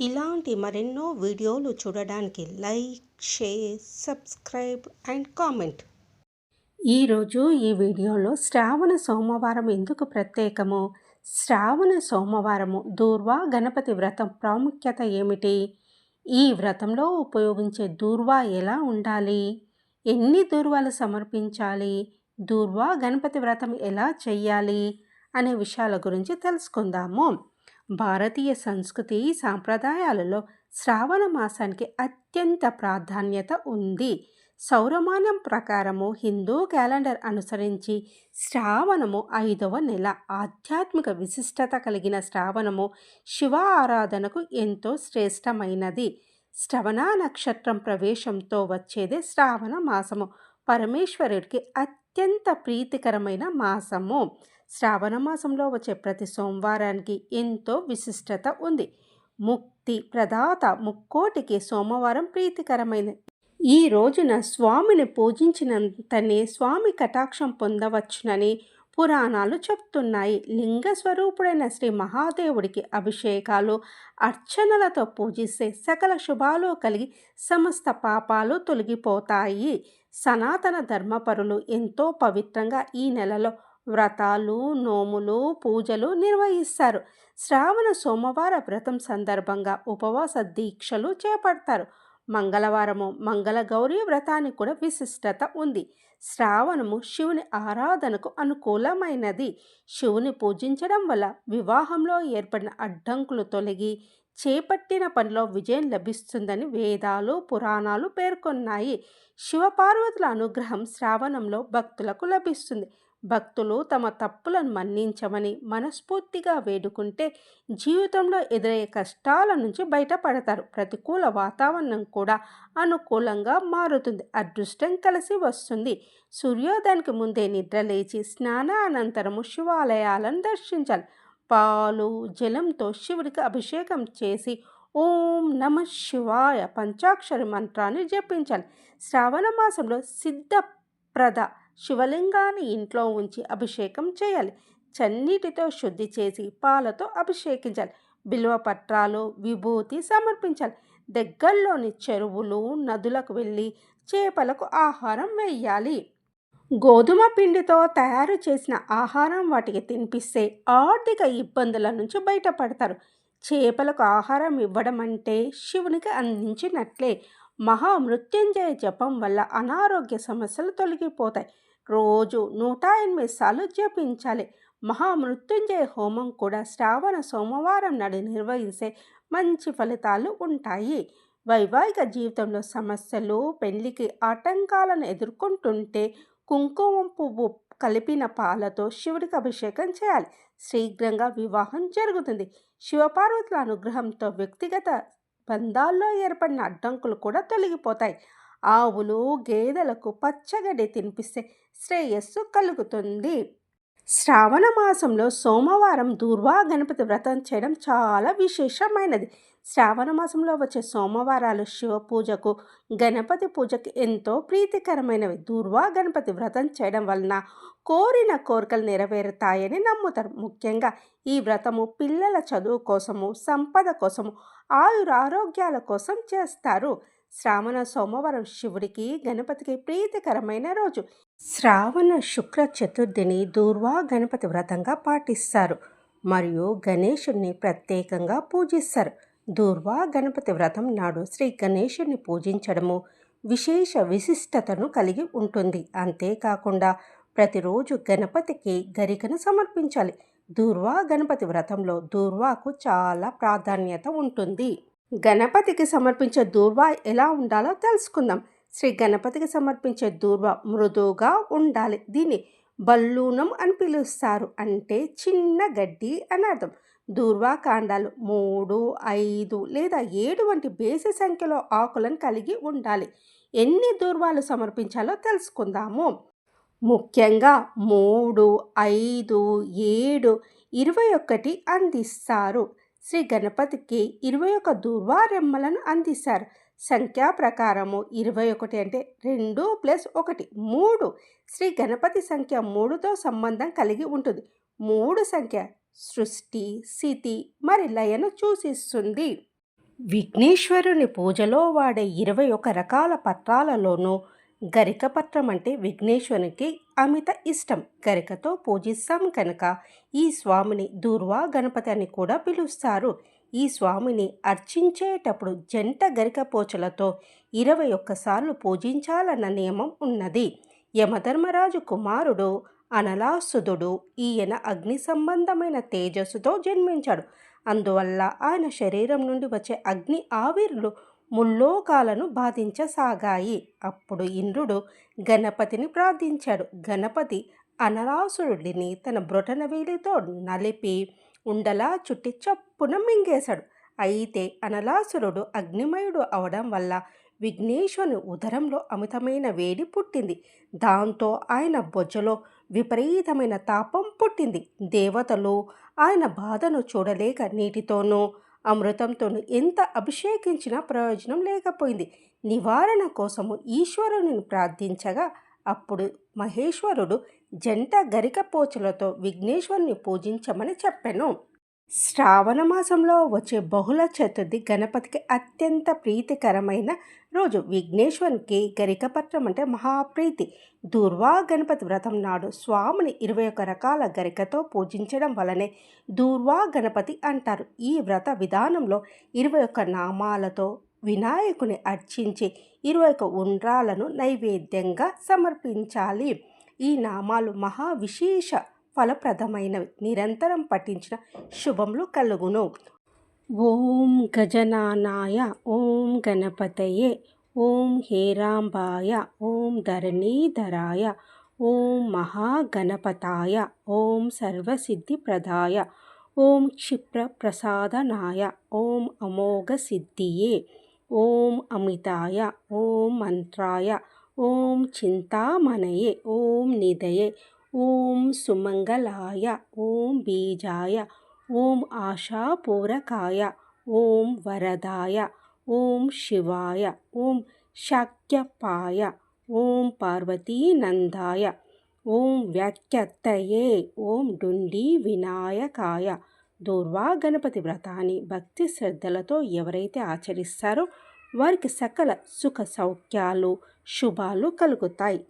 ఇలాంటి మరెన్నో వీడియోలు చూడడానికి like share subscribe and comment. ఈరోజు ఈ వీడియోలో శ్రావణ సోమవారం ఎందుకు ప్రత్యేకమో? శ్రావణ సోమవారము దూర్వా గణపతి వ్రతం ప్రాముఖ్యత ఏమిటి? ఈ వ్రతంలో ఉపయోగించే దూర్వా ఎలా ఉండాలి? ఎన్ని దూర్వాలు సమర్పించాలి? దూర్వా గణపతి వ్రతం ఎలా చెయ్యాలి? అనే విషయాల గురించి తెలుసుకుందాము. భారతీయ సంస్కృతి సాంప్రదాయాలలో శ్రావణ మాసానికి అత్యంత ప్రాధాన్యత ఉంది. సౌరమానం ప్రకారము హిందూ క్యాలెండర్ అనుసరించి శ్రావణము ఐదవ నెల. ఆధ్యాత్మిక విశిష్టత కలిగిన శ్రావణము శివ ఆరాధనకు ఎంతో శ్రేష్టమైనది. శ్రవణ నక్షత్రం ప్రవేశంతో వచ్చేదే శ్రావణ మాసము. పరమేశ్వరుడికి అత్యంత ప్రీతికరమైన మాసము. శ్రావణ మాసంలో వచ్చే ప్రతి సోమవారానికి ఎంతో విశిష్టత ఉంది. ముక్తి ప్రదాత ముక్కోటికి సోమవారం ప్రీతికరమైనది. ఈ రోజున స్వామిని పూజించినంతనే స్వామి కటాక్షం పొందవచ్చునని పురాణాలు చెప్తున్నాయి. లింగ స్వరూపుడైన శ్రీ మహాదేవుడికి అభిషేకాలు అర్చనలతో పూజిస్తే సకల శుభాలు కలిగి సమస్త పాపాలు తొలగిపోతాయి. సనాతన ధర్మపరులు ఎంతో పవిత్రంగా ఈ నెలలో వ్రతాలు నోములు పూజలు నిర్వహిస్తారు. శ్రావణ సోమవార వ్రతం సందర్భంగా ఉపవాస దీక్షలు చేపడతారు. మంగళవారము మంగళ గౌరీ వ్రతానికి కూడా విశిష్టత ఉంది. శ్రావణము శివుని ఆరాధనకు అనుకూలమైనది. శివుని పూజించడం వల్ల వివాహంలో ఏర్పడిన అడ్డంకులు తొలగి చేపట్టిన పనిలో విజయం లభిస్తుందని వేదాలు పురాణాలు పేర్కొన్నాయి. శివపార్వతుల అనుగ్రహం శ్రావణంలో భక్తులకు లభిస్తుంది. భక్తులు తమ తప్పులను మన్నించమని మనస్ఫూర్తిగా వేడుకుంటే జీవితంలో ఎదురయ్యే కష్టాల నుంచి బయటపడతారు. ప్రతికూల వాతావరణం కూడా అనుకూలంగా మారుతుంది. అదృష్టం కలిసి వస్తుంది. సూర్యోదయానికి ముందే నిద్ర లేచి స్నాన అనంతరము శివాలయాలను దర్శించాలి. పాలు జలంతో శివుడికి అభిషేకం చేసి ఓం నమ శివాయ పంచాక్షరి మంత్రాన్ని జపించాలి. శ్రావణ మాసంలో సిద్ధప్రద శివలింగాన్ని ఇంట్లో ఉంచి అభిషేకం చేయాలి. చన్నీటితో శుద్ధి చేసి పాలతో అభిషేకించాలి. బిల్వ పత్రాలు విభూతి సమర్పించాలి. దగ్గరలోని చెరువులు నదులకు వెళ్ళి చేపలకు ఆహారం వేయాలి. గోధుమ పిండితో తయారు చేసిన ఆహారం వాటికి తినిపిస్తే ఆర్థిక ఇబ్బందుల నుంచి బయటపడతారు. చేపలకు ఆహారం ఇవ్వడం అంటే శివునికి అందించినట్లే. మహామృత్యుంజయ జపం వల్ల అనారోగ్య సమస్యలు తొలగిపోతాయి. రోజు నూట ఎనిమిది సార్లు జపించాలి. మహామృత్యుంజయ హోమం కూడా శ్రావణ సోమవారం నాడు నిర్వహిస్తే మంచి ఫలితాలు ఉంటాయి. వైవాహిక జీవితంలో సమస్యలు పెళ్ళికి ఆటంకాలను ఎదుర్కొంటుంటే కుంకుమ పువ్వు కలిపిన పాలతో శివుడికి అభిషేకం చేయాలి. శీఘ్రంగా వివాహం జరుగుతుంది. శివపార్వతుల అనుగ్రహంతో వ్యక్తిగత పందాల్లో ఏర్పడిన అడ్డంకులు కూడా తొలగిపోతాయి. ఆవులు గేదెలకు పచ్చగడ్డి తినిపిస్తే శ్రేయస్సు కలుగుతుంది. శ్రావణ మాసంలో సోమవారం దూర్వా గణపతి వ్రతం చేయడం చాలా విశేషమైనది. శ్రావణ మాసంలో వచ్చే సోమవారాలు శివ పూజకు గణపతి పూజకు ఎంతో ప్రీతికరమైనవి. దూర్వా గణపతి వ్రతం చేయడం వలన కోరిన కోరికలు నెరవేరుతాయని నమ్ముతారు. ముఖ్యంగా ఈ వ్రతము పిల్లల చదువు కోసము సంపద కోసము ఆయురారోగ్యాల కోసం చేస్తారు. శ్రావణ సోమవారం శివుడికి గణపతికి ప్రీతికరమైన రోజు. శ్రావణ శుక్ర చతుర్థిని దూర్వా గణపతి వ్రతంగా పాటిస్తారు. మరియు గణేషుణ్ణి ప్రత్యేకంగా పూజిస్తారు. దూర్వా గణపతి వ్రతం నాడు శ్రీ గణేషుని పూజించడము విశేష విశిష్టతను కలిగి ఉంటుంది. అంతేకాకుండా ప్రతిరోజు గణపతికి గరికను సమర్పించాలి. దూర్వా గణపతి వ్రతంలో దూర్వాకు చాలా ప్రాధాన్యత ఉంటుంది. గణపతికి సమర్పించే దూర్వా ఎలా ఉండాలో తెలుసుకుందాం. శ్రీ గణపతికి సమర్పించే దూర్వా మృదువుగా ఉండాలి. దీన్ని బల్లూనం అని పిలుస్తారు. అంటే చిన్న గడ్డి అని అర్థం. దూర్వాకాండాలు మూడు ఐదు లేదా ఏడు వంటి బేసి సంఖ్యలో ఆకులను కలిగి ఉండాలి. ఎన్ని దూర్వాలు సమర్పించాలో తెలుసుకుందాము. ముఖ్యంగా మూడు ఐదు ఏడు ఇరవై ఒకటి అందిస్తారు. శ్రీ గణపతికి ఇరవై ఒక దుర్వారెమ్మలను అందిస్తారు. సంఖ్యా ప్రకారము ఇరవై ఒకటి అంటే రెండు ప్లస్ ఒకటి మూడు. శ్రీ గణపతి సంఖ్య మూడుతో సంబంధం కలిగి ఉంటుంది. మూడు సంఖ్య సృష్టి స్థితి మరి లయను సూచిస్తుంది విఘ్నేశ్వరుని పూజలో వాడే ఇరవై ఒక రకాల పత్రాలలోనూ గరిక పత్రం అంటే విఘ్నేశ్వరునికి అమిత ఇష్టం. గరికతో పూజిస్తాం కనుక ఈ స్వామిని దూర్వా గణపతి అని కూడా పిలుస్తారు. ఈ స్వామిని అర్చించేటప్పుడు జంట గరిక పోచలతో ఇరవై ఒక్కసార్లు పూజించాలన్న నియమం ఉన్నది. యమధర్మరాజు కుమారుడు అనలాసుదుడు. ఈయన అగ్ని సంబంధమైన తేజస్సుతో జన్మించాడు. అందువల్ల ఆయన శరీరం నుండి వచ్చే అగ్ని ఆవిర్లు ముల్లోకాలను బాధించసాగాయి. అప్పుడు ఇంద్రుడు గణపతిని ప్రార్థించాడు. గణపతి అనరాసురుడిని తన బ్రొటన వేలితో నలిపి ఉండలా చుట్టి చప్పున మింగేశాడు. అయితే అనలాసురుడు అగ్నిమయుడు అవడం వల్ల విఘ్నేశ్వరుని ఉదరంలో అమితమైన వేడి పుట్టింది. దాంతో ఆయన బొజ్జలో విపరీతమైన తాపం పుట్టింది. దేవతలు ఆయన బాధను చూడలేక నీటితోనూ అమృతంతోనూ ఎంత అభిషేకించినా ప్రయోజనం లేకపోయింది. నివారణ కోసము ఈశ్వరుని ప్రార్థించగా అప్పుడు మహేశ్వరుడు జంట గరికపోచలతో విఘ్నేశ్వరుని పూజించమని చెప్పాను. శ్రావణ మాసంలో వచ్చే బహుళ చతుర్థి గణపతికి అత్యంత ప్రీతికరమైన రోజు. విఘ్నేశ్వరునికి గరికపత్రం అంటే మహాప్రీతి. దూర్వా గణపతి వ్రతం నాడు స్వామిని ఇరవై ఒక రకాల గరికతో పూజించడం వలనే దూర్వా గణపతి అంటారు. ఈ వ్రత విధానంలో ఇరవై ఒక్క నామాలతో వినాయకుని అర్చించి ఇరవై ఒక ఉండ్రాలను నైవేద్యంగా సమర్పించాలి. ఈ నామాలు మహా విశేష ఫలప్రదమైనవి. నిరంతరం పఠించిన శుభములు కలుగును. ఓం గజనానాయ ఓం గణపతయే ఓం హేరాంబాయ ఓం ధరణీధరాయ ఓం మహాగణపతాయ ఓం సర్వసిద్ధిప్రదాయ ఓం క్షిప్రప్రసాదనాయ ఓం అమోఘసిద్ధియే ఓం అమితాయ ఓం మంత్రాయ ఓం చింతామణయే ఓం నిధయే ఓం సుమంగళాయ ఓం బీజాయ ఓం ఆశాపూరకాయ ఓం వరదాయ ఓం శివాయ ఓం శాక్యపాయ ఓం పార్వతీనందాయ ఓం వ్యాఖ్యత్తయే ఓం డుండి వినాయకాయ దూర్వా గణపతి వ్రతాన్ని భక్తి శ్రద్ధలతో ఎవరైతే ఆచరిస్తారో వారికి సకల సుఖ సౌఖ్యాలు శుభాలు కలుగుతాయి.